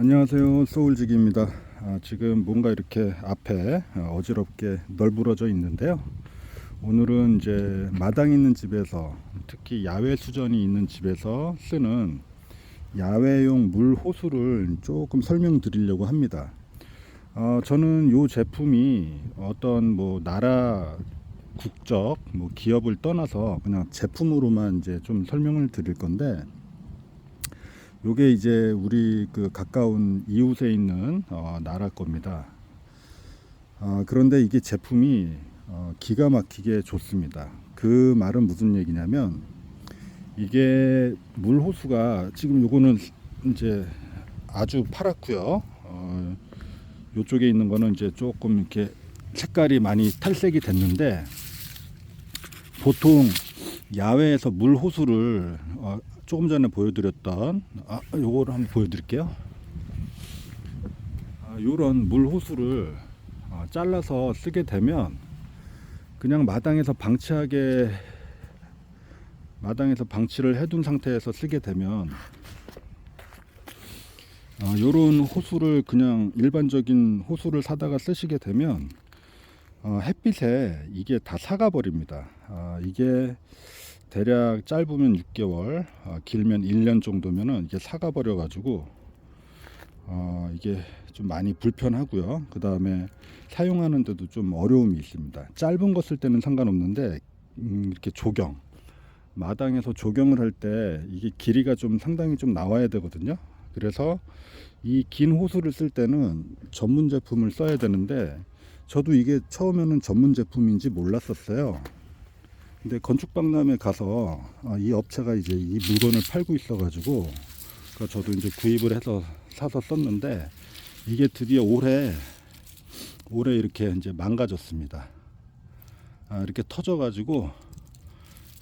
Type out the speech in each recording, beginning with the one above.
안녕하세요. 소울지기입니다. 아, 지금 뭔가 이렇게 앞에 어, 어지럽게 널브러져 있는데요. 오늘은 이제 마당 있는 집에서 특히 야외 수전이 있는 집에서 쓰는 야외용 물 호수를 조금 설명드리려고 합니다. 어, 저는 이 제품이 어떤 뭐 나라 국적 뭐 기업을 떠나서 그냥 제품으로만 이제 좀 설명을 드릴 건데 요게 이제 우리 그 가까운 이웃에 있는 어, 나라 겁니다. 어, 그런데 이게 제품이 어, 기가 막히게 좋습니다. 그 말은 무슨 얘기냐면 이게 물 호수가 지금 요거는 이제 아주 파랗고요. 어, 요쪽에 있는 거는 이제 조금 이렇게 색깔이 많이 탈색이 됐는데 보통 야외에서 물 호수를 어, 조금 전에 보여드렸던 아, 요거를 한번 보여드릴게요. 아, 요런 물 호수를 어, 잘라서 쓰게 되면 그냥 마당에서 방치하게 마당에서 방치를 해둔 상태에서 쓰게 되면 어, 요런 호수를 그냥 일반적인 호수를 사다가 쓰시게 되면 어, 햇빛에 이게 다 사가 버립니다. 아, 이게 대략 짧으면 6개월, 아, 길면 1년 정도면은 이게 사가 버려 가지고 어, 이게 좀 많이 불편하고요. 그 다음에 사용하는데도 좀 어려움이 있습니다. 짧은 거 쓸 때는 상관없는데 음, 이렇게 조경 마당에서 조경을 할 때 이게 길이가 좀 상당히 좀 나와야 되거든요. 그래서 이 긴 호수를 쓸 때는 전문 제품을 써야 되는데 저도 이게 처음에는 전문 제품인지 몰랐었어요. 근데 건축박람회 가서 아, 이 업체가 이제 이 물건을 팔고 있어가지고 그 저도 이제 구입을 해서 사서 썼는데 이게 드디어 올해 올해 이렇게 이제 망가졌습니다. 아, 이렇게 터져가지고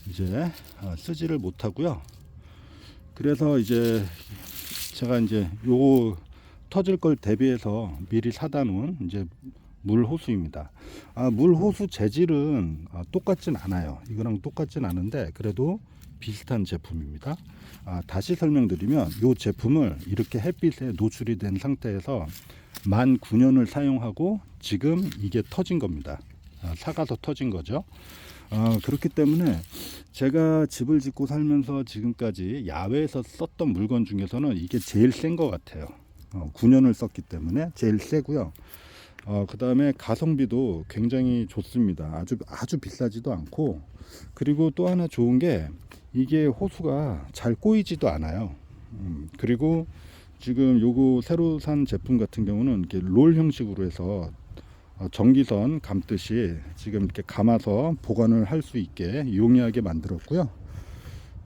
이제 아, 쓰지를 못하고요. 그래서 이제 제가 이제 요 터질 걸 대비해서 미리 사다 놓은 이제 물 호수입니다. 아, 물 호수 재질은 아, 똑같진 않아요. 이거랑 똑같진 않은데 그래도 비슷한 제품입니다. 아, 다시 설명드리면 이 제품을 이렇게 햇빛에 노출이 된 상태에서 만 9년을 사용하고 지금 이게 터진 겁니다. 아, 사가서 터진 거죠. 아, 그렇기 때문에 제가 집을 짓고 살면서 지금까지 야외에서 썼던 물건 중에서는 이게 제일 센 것 같아요. 어, 9년을 썼기 때문에 제일 세고요. 어, 그 다음에 가성비도 굉장히 좋습니다. 아주, 아주 비싸지도 않고, 그리고 또 하나 좋은 게, 이게 호수가 잘 꼬이지도 않아요. 음, 그리고 지금 요거 새로 산 제품 같은 경우는 이렇게 롤 형식으로 해서 어, 전기선 감듯이 지금 이렇게 감아서 보관을 할 수 있게 용이하게 만들었고요.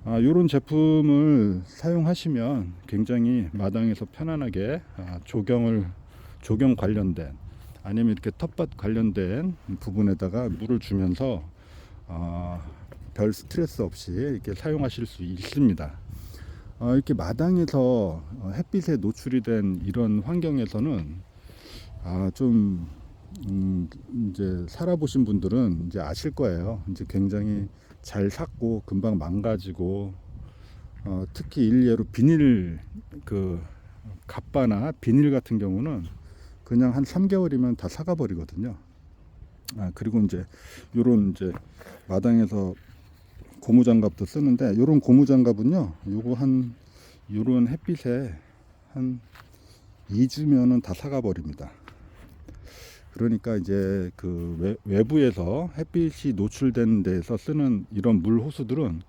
아, 이런 제품을 사용하시면 굉장히 마당에서 편안하게 아, 조경을 조경 관련된 아니면 이렇게 텃밭 관련된 부분에다가 물을 주면서 아, 별 스트레스 없이 이렇게 사용하실 수 있습니다. 어, 이렇게 마당에서 어, 햇빛에 노출이 된 이런 환경에서는 아, 좀 음, 이제 살아보신 분들은 이제 아실 거예요. 이제 굉장히 잘 삭고 금방 망가지고 어, 특히 일례로 비닐 그 갑바나 비닐 같은 경우는 그냥 한 3개월이면 다 사가 버리거든요. 아, 그리고 이제 요런 이제 마당에서 고무장갑도 쓰는데 요런 고무장갑은요. 요거 한 요런 햇빛에 한 2주면은 다 사가 버립니다. 그러니까 이제 그 외, 외부에서 햇빛이 노출된 데서 쓰는 이런 물 호수들은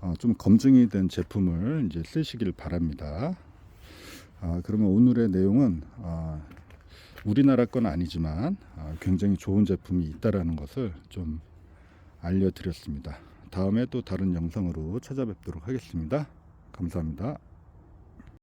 어, 좀 검증이 된 제품을 이제 쓰시길 바랍니다. 아, 그러면 오늘의 내용은 아, 우리나라 건 아니지만 아, 굉장히 좋은 제품이 있다라는 것을 좀 알려드렸습니다. 다음에 또 다른 영상으로 찾아뵙도록 하겠습니다. 감사합니다.